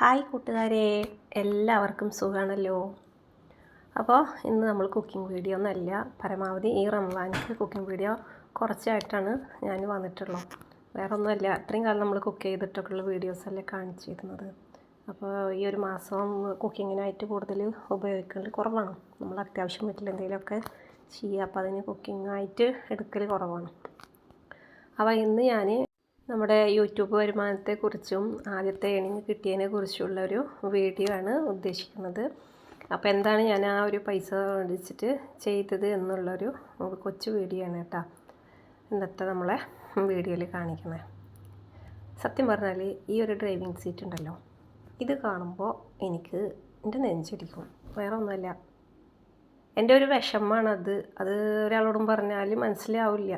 Hi കൂട്ടുകാരെ എല്ലാവർക്കും സുഖമാണല്ലോ അപ്പോൾ ഇന്ന് നമ്മൾ കുക്കിംഗ് വീഡിയോ ഒന്നല്ല പരമാവധി ഈ റംസാനിക്ക് കുക്കിംഗ് വീഡിയോ കുറച്ചായിട്ടാണ് ഞാൻ വന്നിട്ടുള്ളൂ വേറെ ഒന്നുമല്ല അത്രയും കാലം നമ്മൾ കുക്ക് ചെയ്തിട്ടൊക്കെയുള്ള വീഡിയോസല്ലേ കാണിച്ചിരുന്നത്. അപ്പോൾ ഈ ഒരു മാസം കുക്കിങ്ങിനായിട്ട് കൂടുതൽ ഉപയോഗിക്കേണ്ടത് കുറവാണ്. നമ്മൾ അത്യാവശ്യം വീട്ടിൽ എന്തെങ്കിലുമൊക്കെ ചെയ്യുക അപ്പോൾ അതിന് കുക്കിങ്ങായിട്ട് എടുക്കൽ കുറവാണ്. അപ്പോൾ ഇന്ന് ഞാൻ നമ്മുടെ യൂട്യൂബ് വരുമാനത്തെക്കുറിച്ചും ആദ്യത്തെ ഏണിങ് കിട്ടിയതിനെ കുറിച്ചുള്ള ഒരു വീഡിയോ ആണ് ഉദ്ദേശിക്കുന്നത്. അപ്പോൾ എന്താണ് ഞാൻ ആ ഒരു പൈസ മേടിച്ചിട്ട് ചെയ്തത് എന്നുള്ളൊരു കൊച്ചു വീഡിയോ ആണ് കേട്ടോ. ഇന്നത്തെ നമ്മളെ വീഡിയോയിൽ കാണിക്കുന്നത്. സത്യം പറഞ്ഞാൽ ഈ ഒരു ഡ്രൈവിംഗ് സീറ്റ് ഉണ്ടല്ലോ ഇത് കാണുമ്പോൾ എനിക്ക് എന്റെ നെഞ്ചിടിക്കും. വേറെ ഒന്നുമല്ല എന്റെ ഒരു വിഷമമാണത്. അത് ഒരാളോടും പറഞ്ഞാൽ മനസ്സിലാവില്ല.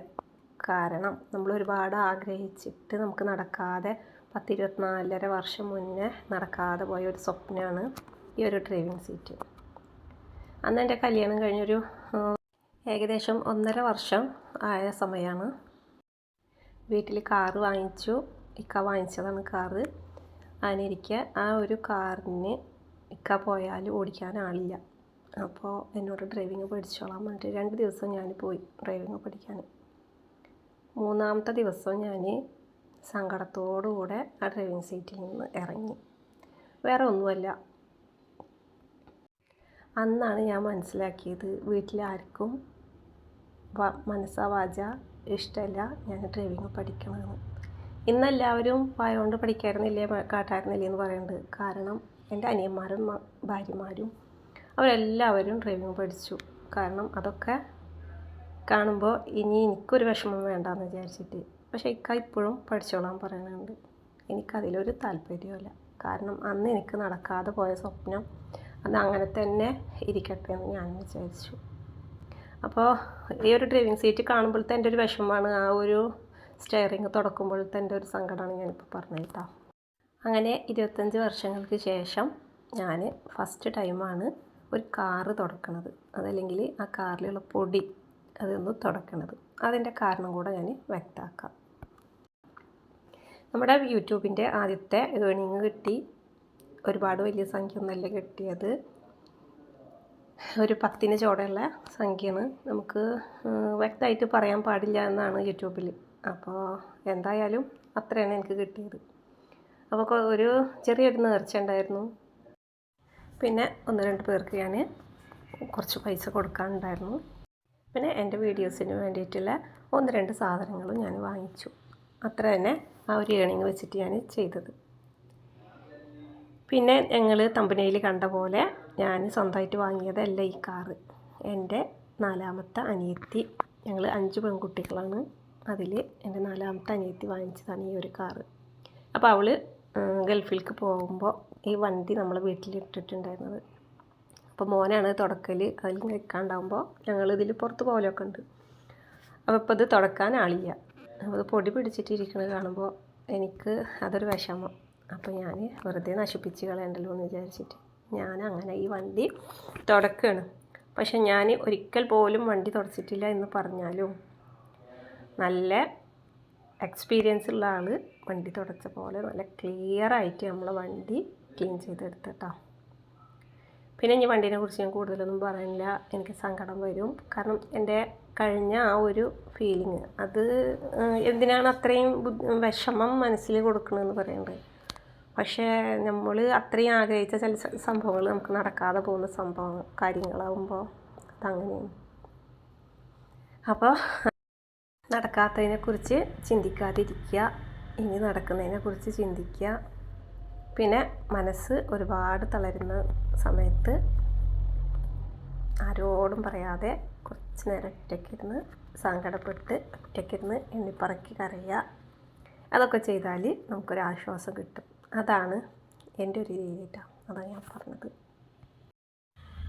കാരണം നമ്മൾ ഒരുപാട് ആഗ്രഹിച്ചിട്ട് നമുക്ക് നടക്കാതെ പത്തിരുപത്തിനാലര വർഷം മുന്നേ നടക്കാതെ പോയ ഒരു സ്വപ്നമാണ് ഈ ഒരു ഡ്രൈവിംഗ് സീറ്റ്. അന്ന് എന്റെ കല്യാണം കഴിഞ്ഞൊരു ഏകദേശം ഒന്നര വർഷം ആയ സമയമാണ്. വീട്ടിൽ കാറ് വാങ്ങിച്ചു ഇക്ക വാങ്ങിച്ചതാണ് കാറ്. അതിനിരിക്കെ ആ ഒരു കാറിന് ഇക്ക പോയാൽ ഓടിക്കാൻ ആളില്ല. അപ്പോൾ എന്നോട് ഡ്രൈവിങ് പഠിച്ചോളാം പറഞ്ഞിട്ട് രണ്ട് ദിവസം ഞാൻ പോയി ഡ്രൈവിങ് പഠിക്കാൻ. മൂന്നാമത്തെ ദിവസം ഞാൻ സങ്കടത്തോടുകൂടെ ആ ഡ്രൈവിംഗ് സീറ്റിൽ നിന്ന് ഇറങ്ങി. വേറെ ഒന്നുമല്ല. അന്നാണ് ഞാൻ മനസ്സിലാക്കിയത് വീട്ടിലാർക്കും മനസ്സാ വാച ഇഷ്ടമല്ല ഞാൻ ഡ്രൈവിംഗ് പഠിക്കണമെന്ന്. ഇന്നെല്ലാവരും വായോണ്ട് പഠിക്കായിരുന്നില്ലേ കാട്ടായിരുന്നില്ലേ എന്ന് പറയുന്നുണ്ട് കാരണം എന്റെ അനിയന്മാരും ഭാര്യമാരും അവരെല്ലാവരും ഡ്രൈവിംഗ് പഠിച്ചു. കാരണം അതൊക്കെ കാണുമ്പോൾ ഇനി എനിക്കൊരു വിഷമം വേണ്ടെന്ന് വിചാരിച്ചിട്ട്. പക്ഷേ ഇക്ക ഇപ്പോഴും പഠിച്ചോളാൻ പറയുന്നുണ്ട്. എനിക്കതിലൊരു താല്പര്യമില്ല കാരണം അന്ന് എനിക്ക് നടക്കാതെ പോയ സ്വപ്നം അത് അങ്ങനെ തന്നെ ഇരിക്കട്ടെ എന്ന് ഞാൻ വിചാരിച്ചു. അപ്പോൾ ഈ ഒരു ഡ്രൈവിംഗ് സീറ്റ് കാണുമ്പോഴത്തെ എന്റെ ഒരു വിഷമമാണ്. ആ ഒരു സ്റ്റെയറിങ് തുടക്കുമ്പോഴത്തെ എന്റെ ഒരു സങ്കടമാണ് ഞാനിപ്പോൾ പറഞ്ഞിട്ടാ അങ്ങനെ ഇരുപത്തഞ്ച് വർഷങ്ങൾക്ക് ശേഷം ഞാൻ ഫസ്റ്റ് ടൈമാണ് ഒരു കാറ് തുടക്കണത്. അതല്ലെങ്കിൽ ആ കാറിലുള്ള പൊടി അതൊന്ന് തുടക്കണത്. അതിന്റെ കാരണം കൂടെ ഞാൻ വ്യക്തമാക്കാം. നമ്മുടെ യൂട്യൂബിന്റെ ആദ്യത്തെ ഏണിങ് കിട്ടി. ഒരുപാട് വലിയ സംഖ്യ ഒന്നല്ല കിട്ടിയത്. ഒരു പത്തിന് ചോടെയുള്ള സംഖ്യയാണ്. നമുക്ക് വ്യക്തമായിട്ട് പറയാൻ പാടില്ല എന്നാണ് യൂട്യൂബിൽ. അപ്പോൾ എന്തായാലും അത്രയാണ് എനിക്ക് കിട്ടിയത്. അപ്പോൾ ഒരു ചെറിയൊരു നേർച്ച ഉണ്ടായിരുന്നു. പിന്നെ ഒന്ന് രണ്ട് പേർക്ക് ഞാൻ കുറച്ച് പൈസ കൊടുക്കാനുണ്ടായിരുന്നു. പിന്നെ എന്റെ വീഡിയോസിന് വേണ്ടിയിട്ടുള്ള ഒന്ന് രണ്ട് സാധനങ്ങളും ഞാൻ വാങ്ങിച്ചു. അത്ര തന്നെ ആ ഒരു ഏണിങ് വെച്ചിട്ട് ഞാൻ ചെയ്തത്. പിന്നെ ഞങ്ങൾ തമ്പനയിൽ കണ്ട പോലെ ഞാൻ സ്വന്തമായിട്ട് വാങ്ങിയതല്ല ഈ കാറ്. എന്റെ നാലാമത്തെ അനിയത്തി ഞങ്ങൾ അഞ്ച് പെൺകുട്ടികളാണ്. അതിൽ എന്റെ നാലാമത്തെ അനിയത്തി വാങ്ങിച്ചതാണ് ഈ ഒരു കാറ്. അപ്പോൾ അവൾ ഗൾഫിലേക്ക് പോകുമ്പോൾ ഈ വണ്ടി നമ്മൾ വീട്ടിലിട്ടിട്ടുണ്ടായിരുന്നത്. അപ്പോൾ മോനാണ് തുടക്കൽ അതിൽ നിൽക്കാണ്ടാവുമ്പോൾ ഞങ്ങൾ ഇതിൽ പുറത്ത് പോകലൊക്കെ ഉണ്ട്. അപ്പോൾ ഇപ്പോൾ ഇത് തുടക്കാൻ ആളില്ല. അപ്പോൾ അത് പൊടി പിടിച്ചിട്ടിരിക്കുന്നത് കാണുമ്പോൾ എനിക്ക് അതൊരു വിഷമം. അപ്പോൾ ഞാൻ വെറുതെ നശിപ്പിച്ച് കളയണ്ടല്ലോ എന്ന് വിചാരിച്ചിട്ട് ഞാൻ അങ്ങനെ ഈ വണ്ടി തുടക്കുകയാണ് പക്ഷെ ഞാൻ ഒരിക്കൽ പോലും വണ്ടി തുടച്ചിട്ടില്ല എന്ന് പറഞ്ഞാലും നല്ല എക്സ്പീരിയൻസ് ഉള്ള ആൾ വണ്ടി തുടച്ച പോലെ നല്ല ക്ലിയർ ആയിട്ട് നമ്മൾ വണ്ടി ക്ലീൻ ചെയ്തെടുത്തിട്ടോ പിന്നെ ഇനി വണ്ടീനെ കുറിച്ച് ഞാൻ കൂടുതലൊന്നും പറയാനില്ല. എനിക്ക് സങ്കടം വരും. കാരണം എന്റെ കഴിഞ്ഞ ആ ഒരു ഫീലിങ് അത് എന്തിനാണ് അത്രയും വിഷമം മനസ്സിൽ കൊടുക്കണമെന്ന് പറയുന്നത് പക്ഷേ നമ്മൾ അത്രയും ആഗ്രഹിച്ച ചില സംഭവങ്ങൾ നമുക്ക് നടക്കാതെ പോകുന്ന സംഭവം കാര്യങ്ങളാവുമ്പോൾ അതങ്ങനെയാണ്. അപ്പോൾ നടക്കാത്തതിനെക്കുറിച്ച് ചിന്തിക്കാതിരിക്കുക. ഇനി നടക്കുന്നതിനെക്കുറിച്ച് ചിന്തിക്കുക. പിന്നെ മനസ്സ് ഒരുപാട് തളരുന്ന സമയത്ത് ആരോടും പറയാതെ കുറച്ച് നേരം ഒറ്റയ്ക്കിരുന്ന് സങ്കടപ്പെട്ട് ഒറ്റയ്ക്കിരുന്ന് എണ്ണിപ്പറക്കി കരയുക. അതൊക്കെ ചെയ്താൽ നമുക്കൊരാശ്വാസം കിട്ടും. അതാണ് എന്റെ ഒരു രീതിയിട്ടാണ് അതാണ് ഞാൻ പറഞ്ഞത്.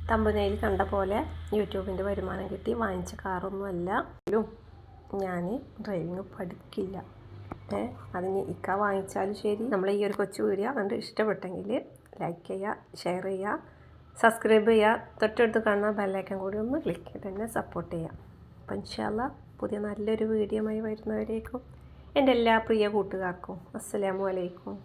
തമ്പുനയിൽ കണ്ട പോലെ യൂട്യൂബിന്റെ വരുമാനം കിട്ടി. വാങ്ങിച്ച കാറൊന്നുമല്ല. ഞാൻ ഡ്രൈവിങ് പഠിക്കില്ല. അതിന് ഇക്ക വാങ്ങിച്ചാലും ശരി. നമ്മൾ ഈ ഒരു കൊച്ചു വീഡിയോ കണ്ട് ഇഷ്ടപ്പെട്ടെങ്കിൽ ലൈക്ക് ചെയ്യുക ഷെയർ ചെയ്യുക സബ്സ്ക്രൈബ് ചെയ്യുക തൊട്ടടുത്ത് കാണുന്ന ബെല്ലൈക്കൻ കൂടി ഒന്ന് ക്ലിക്ക് ചെയ്ത് തന്നെ സപ്പോർട്ട് ചെയ്യാം. അപ്പം ഇൻഷാല്ല പുതിയ നല്ലൊരു വീഡിയോ ആയി വരുന്നവരേക്കും എന്റെ എല്ലാ പ്രിയ കൂട്ടുകാർക്കും അസ്സലാമു അലൈക്കും.